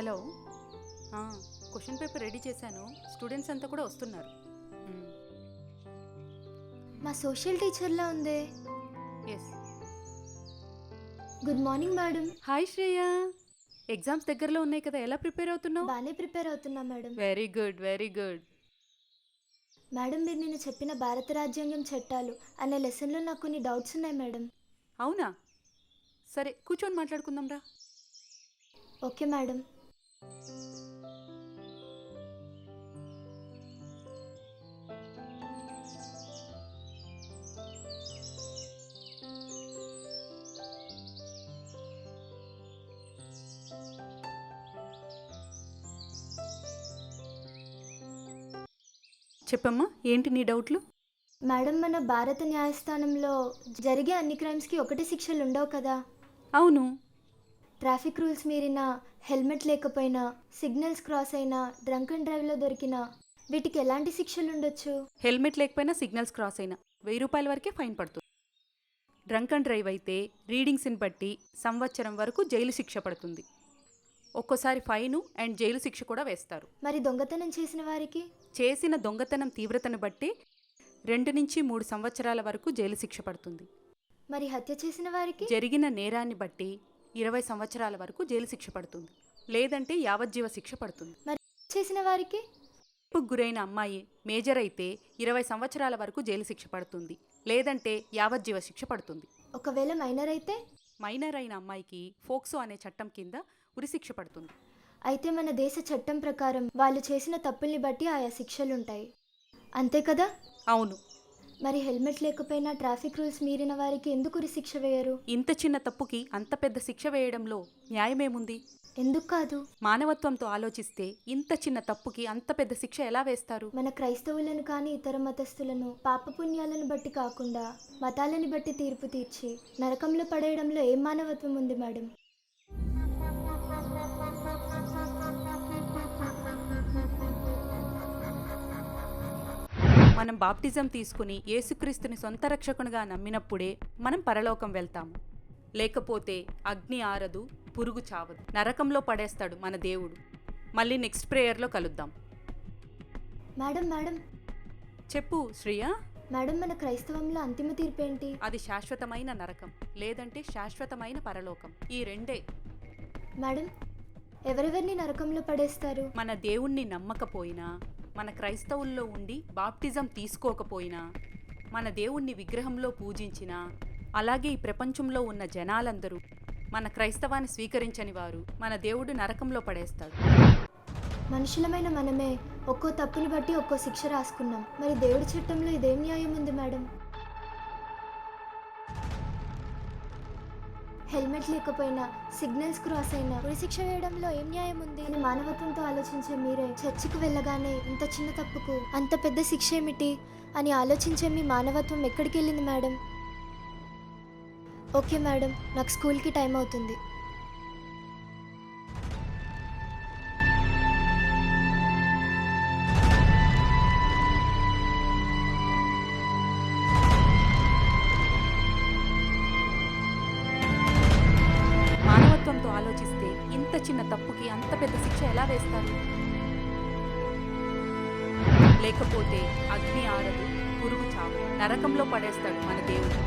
Hello. Question paper ready చేశాను. Students అంతా కూడా వస్తున్నారు. మా సోషల్ టీచర్లా ఉందే. Yes good morning madam. Hi Shreya. Exams దగ్గరలో ఉన్నాయి కదా ఎలా ప్రిపేర్ అవుతున్నావు? బాగానే ప్రిపేర్ అవుతున్నా madam. Very good very good madam మీరు నేను చెప్పిన భారత రాజ్యాంగం చట్టాలు అనే లెసన్లో నాకు కొన్ని డౌట్స్ ఉన్నాయి మేడం. అవునా? సరే కూర్చొని మాట్లాడుకుందాం రా. Okay madam. చెప్పమ్మా ఏంటి నీ డౌట్లు? మేడం మన భారత న్యాయస్థానంలో జరిగే అన్ని క్రైమ్స్కి ఒకటే శిక్షలు ఉండవు కదా? అవును. ట్రాఫిక్ రూల్స్ మీరిన హెల్మెట్ లేకపోయినా సిగ్నల్స్ క్రాస్ అయినా డ్రంక్ అండ్ డ్రైవ్లో దొరికినా వీటికి ఎలాంటి శిక్షలు ఉండొచ్చు హెల్మెట్ లేకపోయినా సిగ్నల్స్ క్రాస్ అయినా వెయ్యి రూపాయల వరకే ఫైన్ పడుతుంది. డ్రంక్ అండ్ డ్రైవ్ అయితే రీడింగ్స్ని బట్టి సంవత్సరం వరకు జైలు శిక్ష పడుతుంది. ఒక్కోసారి ఫైను అండ్ జైలు శిక్ష కూడా వేస్తారు. మరి దొంగతనం చేసిన వారికి? చేసిన దొంగతనం తీవ్రతను బట్టి రెండు నుంచి మూడు సంవత్సరాల వరకు జైలు శిక్ష పడుతుంది. మరి హత్య చేసిన వారికి? జరిగిన నేరాన్ని బట్టి ఇరవై సంవత్సరాల వరకు జైలు శిక్ష పడుతుంది. లేదంటే యావజ్జీవ శిక్ష పడుతుంది. మరి చేసిన వారికి? రేపుకు గురైన అమ్మాయి మేజర్ అయితే ఇరవై సంవత్సరాల వరకు జైలు శిక్ష పడుతుంది. లేదంటే యావజ్జీవ శిక్ష పడుతుంది. ఒకవేళ మైనర్ అయితే? మైనర్ అయిన అమ్మాయికి ఫోక్సో అనే చట్టం కింద ఉరిశిక్ష పడుతుంది. అయితే మన దేశ చట్టం ప్రకారం వాళ్ళు చేసిన తప్పుల్ని బట్టి ఆయా శిక్షలుంటాయి. అంతే కదా? అవును. మరి హెల్మెట్ లేకపోయినా ట్రాఫిక్ రూల్స్ మీరిన వారికి ఎందుకు శిక్ష వేయరు? ఇంత చిన్న తప్పుకి అంత పెద్ద శిక్ష వేయడంలో న్యాయమేముంది? ఎందుకు కాదు? మానవత్వంతో ఆలోచిస్తే ఇంత చిన్న తప్పుకి అంత పెద్ద శిక్ష ఎలా వేస్తారు? మన క్రైస్తవులను కానీ ఇతర మతస్థులను పాపపుణ్యాలను బట్టి కాకుండా మతాలని బట్టి తీర్పు తీర్చి నరకంలో పడేయడంలో ఏం మానవత్వం ఉంది మేడం? మనం బాప్టిజం తీసుకుని యేసుక్రీస్తుని సొంత రక్షకునిగా నమ్మినప్పుడే మనం పరలోకం వెళ్తాము. లేకపోతే అగ్ని ఆరదు పురుగు చావదు. నరకంలో పడేస్తాడు మన దేవుడు. మళ్ళీ నెక్స్ట్ ప్రేయర్లో కలుద్దాం. Madam madam. చెప్పు శ్రియ. మేడం మన క్రైస్తవంలో అంతిమ తీర్పు ఏంటి అది శాశ్వతమైన నరకం లేదంటే శాశ్వతమైన పరలోకం. ఈ రెండే. మేడం ఎవరెవరిని నరకంలో పడేస్తారు? మన దేవుణ్ణి నమ్మకపోయినా మన క్రైస్తవుల్లో ఉండి బాప్టిజం తీసుకోకపోయినా మన దేవుణ్ణి విగ్రహంలో పూజించినా అలాగే ఈ ప్రపంచంలో ఉన్న జనాలందరూ మన క్రైస్తవాన్ని స్వీకరించని వారు మన దేవుడు నరకంలో పడేస్తాడు. మనుషులమైన మనమే ఒక్కో తప్పుని బట్టి ఒక్కో శిక్ష రాసుకున్నాం. మరి దేవుడి చట్టంలో ఇదేం న్యాయం ఉంది మేడం? హెల్మెట్ లేకపోయినా సిగ్నల్స్ క్రాస్ అయినా ఉరిశిక్ష వేయడంలో ఏం న్యాయం ఉంది అని మానవత్వంతో ఆలోచించే మీరే చర్చికి వెళ్ళగానే ఇంత చిన్న తప్పుకు అంత పెద్ద శిక్ష ఏమిటి? అని ఆలోచించే మీ మానవత్వం ఎక్కడికి వెళ్ళింది మేడం? Okay madam. నాకు స్కూల్కి టైం అవుతుంది. చిన్న తప్పుకి అంత పెద్ద శిక్ష ఎలా వేస్తారు? లేకపోతే అగ్ని ఆరదు పురుగు చావు నరకంలో పడేస్తాడు మన దేవుడు.